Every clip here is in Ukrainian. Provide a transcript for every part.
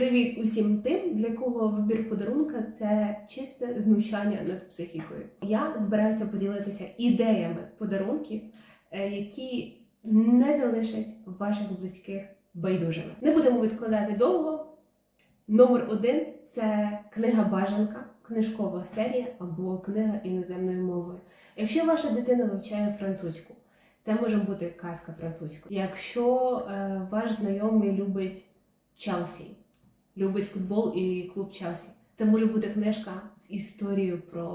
Привіт усім тим, для кого вибір подарунка це чисте знущання над психікою. Я збираюся поділитися ідеями подарунків, е, які не залишать ваших близьких байдужими. Не будемо відкладати довго. Номер один це книга бажанка, книжкова серія або книга іноземною мовою. Якщо ваша дитина вивчає французьку, це може бути казка французькою. Якщо е, ваш знайомий любить Челсі, любить футбол і клуб Челсі. Це може бути книжка з історією про,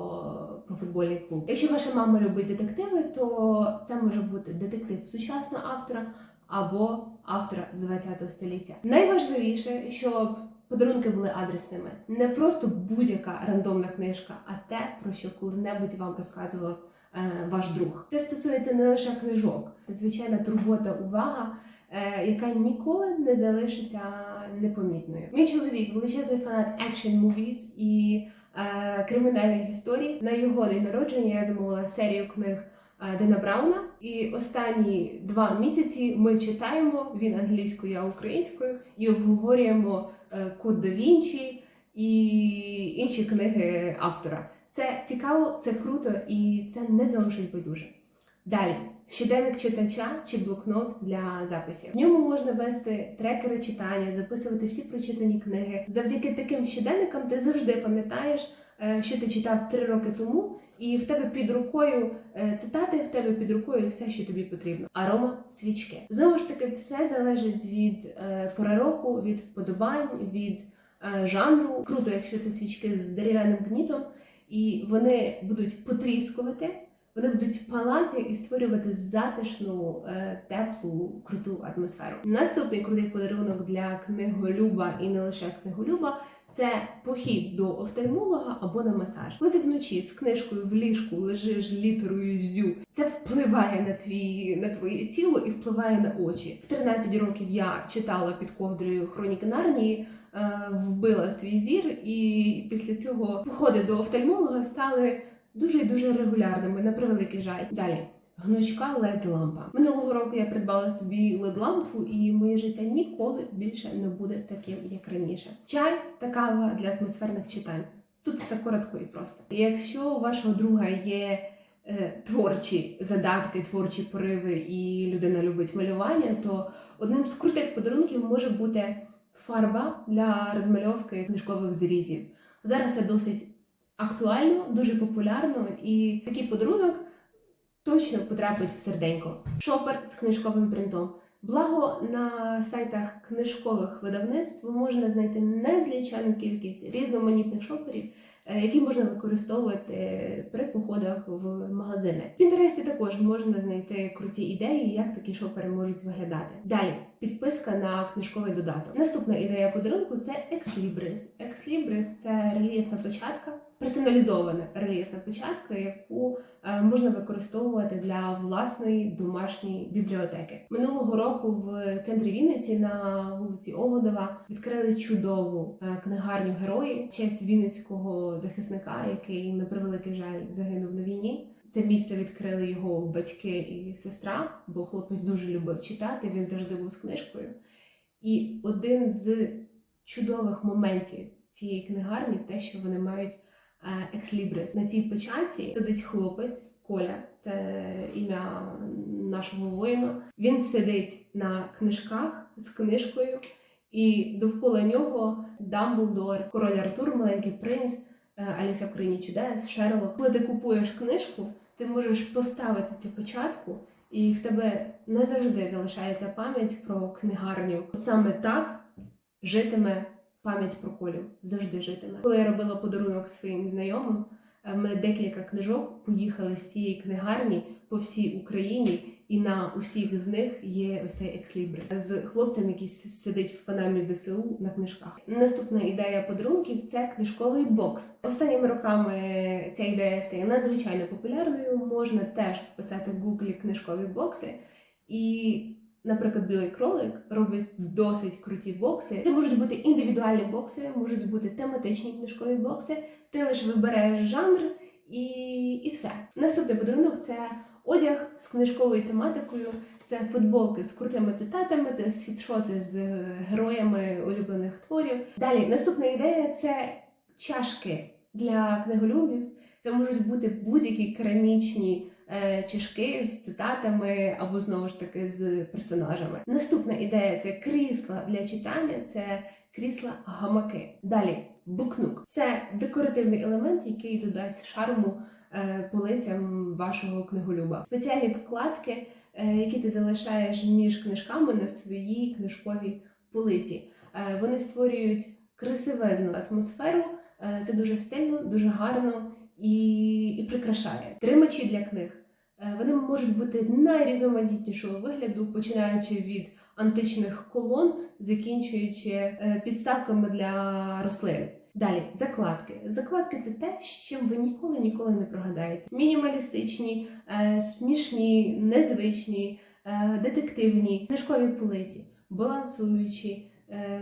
про футбольний клуб. Якщо ваша мама любить детективи, то це може бути детектив сучасного автора або автора з 20 століття. Найважливіше, щоб подарунки були адресними, не просто будь-яка рандомна книжка, а те, про що коли-небудь вам розказував е, ваш друг. Це стосується не лише книжок, це звичайна турбота, увага е, яка ніколи не залишиться непомітною. Мій чоловік величезний фанат action movies і е, кримінальних історій. На його день народження я замовила серію книг е, Дена Брауна. І останні два місяці ми читаємо він англійською, я українською, і обговорюємо е, Код да Вінчі і інші книги автора. Це цікаво, це круто і це не залишить байдуже. Далі щоденник читача чи блокнот для записів. В ньому можна вести трекери читання, записувати всі прочитані книги. Завдяки таким щоденникам ти завжди пам'ятаєш, е, що ти читав три роки тому, і в тебе під рукою е, цитати, в тебе під рукою все, що тобі потрібно. Арома свічки. Знову ж таки, все залежить від е, пори року, від вподобань, від жанру. Круто, якщо це свічки з дерев'яним гнітом, і вони будуть потріскувати. Вони будуть палати і створювати затишну, е, теплу, круту атмосферу. Наступний крутий подарунок для книголюба і не лише книголюба це похід до офтальмолога або на масаж. Коли ти вночі з книжкою в ліжку лежиш літерою зю, це впливає на твій на твоє тіло і впливає на очі. В 13 років я читала під ковдрою хроніки Нарнії. е, Вбила свій зір, і після цього походи до офтальмолога стали дуже і дуже регулярними, на превеликий жаль. Далі. Гнучка led лампа Минулого року я придбала собі led лампу і моє життя ніколи більше не буде таким, як раніше. Чай та кава для атмосферних читань. Тут все коротко і просто. Якщо у вашого друга є е, творчі задатки, творчі пориви, і людина любить малювання, то одним з крутих подарунків може бути фарба для розмальовки книжкових зрізів. Зараз це досить актуально, дуже популярно, і такий подарунок точно потрапить в серденько. Шопер з книжковим принтом. Благо на сайтах книжкових видавництв можна знайти незліченну кількість різноманітних шоперів, е, які можна використовувати при походах в магазини. В Пінтересті також можна знайти круті ідеї, як такі шопери можуть виглядати. Далі підписка на книжковий додаток. Наступна ідея подарунку це. Ex Libris – це рельєфна печатка, персоналізована рельєфна печатка, яку е, можна використовувати для власної домашньої бібліотеки. Минулого року в центрі Вінниці на вулиці Оводова відкрили чудову е, книгарню герої честь вінницького захисника, який на превеликий жаль загинув на війні. Це місце відкрили його батьки і сестра, бо хлопець дуже любив читати. Він завжди був з книжкою. І один з чудових моментів цієї книгарні те, що вони мають екслібрис. На цій печатці сидить хлопець Коля, це ім'я нашого воїна. Він сидить на книжках з книжкою, і довкола нього Дамблдор, король Артур, маленький принц, е, Аліса в країні чудес, Шерлок. Коли ти купуєш книжку, ти можеш поставити цю печатку, і в тебе не завжди залишається пам'ять про книгарню. От саме так житиме пам'ять про Колю. Завжди житиме. Коли я робила подарунок своїм знайомим, е, мене декілька книжок поїхали з цієї книгарні по всій Україні, і на усіх з них є ось цей екслібрис з хлопцем, який сидить в панамі ЗСУ на книжках. Наступна ідея подарунків це книжковий бокс. Останніми роками ця ідея стає надзвичайно популярною. Можна теж вписати в Гуглі книжкові бокси і. Наприклад, білий кролик робить досить круті бокси. Це можуть бути індивідуальні бокси, можуть бути тематичні книжкові бокси. Ти лише вибираєш жанр і, і все. Наступний подарунок це одяг з книжковою тематикою. Це футболки з крутими цитатами, це світшоти з героями улюблених творів. Далі наступна ідея це чашки для книголюбів. Це можуть бути будь-які керамічні е, чашки з цитатами або знову ж таки з персонажами. Наступна ідея це крісла для читання, це крісла гамаки. Далі букнук. Це декоративний елемент, який додасть шарму е, полицям вашого книголюба. Спеціальні вкладки, е, які ти залишаєш між книжками на своїй книжковій полиці. Е, Вони створюють красивезну атмосферу. Е, Це дуже стильно, дуже гарно і, і прикрашає. Тримачі для книг. Е, Вони можуть бути найрізноманітнішого вигляду, починаючи від античних колон, закінчуючи е, підставками для рослин. Далі закладки. Закладки це те, з чим ви ніколи ніколи не прогадаєте. Мінімалістичні, е, смішні, незвичні, детективні, книжкові полиці, балансуючі,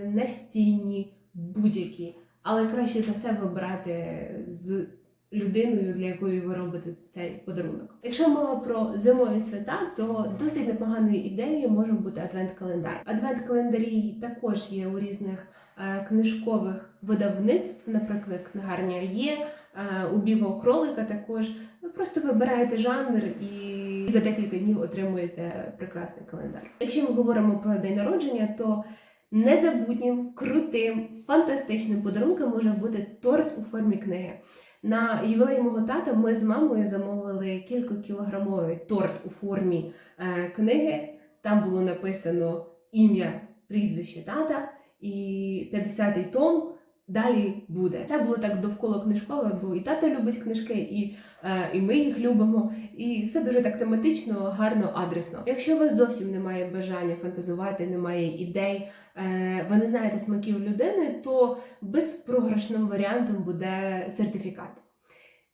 настінні, будь-які. Але краще за все вибирати з людиною, для якої ви робите цей подарунок. Якщо мова про зимові свята, то досить непоганою ідеєю може бути адвент-календар. Адвент-календарі також є у різних е, книжкових видавництв, наприклад, книгарня є. е, У білого кролика також ви просто вибираєте жанр і за декілька днів отримуєте прекрасний календар. Якщо ми говоримо про день народження, то незабутнім, крутим, фантастичним подарунком може бути торт у формі книги. На ювілей мого тата ми з мамою замовили кількокілограмовий торт у формі е, книги. Там було написано ім'я, прізвище тата і 50-й том. Далі буде. Це було так довкола книжкове, бо і тато любить книжки, і, е, і ми їх любимо. І все дуже так тематично, гарно, адресно. Якщо у вас зовсім немає бажання фантазувати, немає ідей, е, ви не знаєте смаків людини, то безпрограшним варіантом буде сертифікат.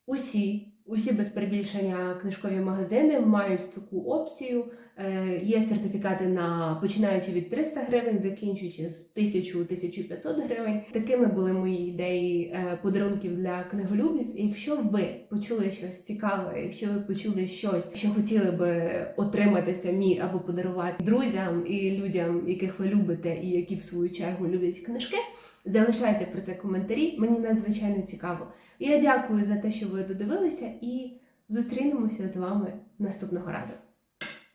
Усі, усі без перебільшення книжкові магазини мають таку опцію. Е, Є сертифікати на починаючи від 300 гривень, закінчуючи з 1000-1500 гривень. Такими були мої ідеї е, подарунків для книголюбів. І якщо ви почули щось цікаве, якщо ви почули щось, що хотіли би отримати самі або подарувати друзям і людям, яких ви любите, і які в свою чергу люблять книжки, залишайте про це коментарі. Мені надзвичайно цікаво. Я дякую за те, що ви додивилися, і зустрінемося з вами наступного разу.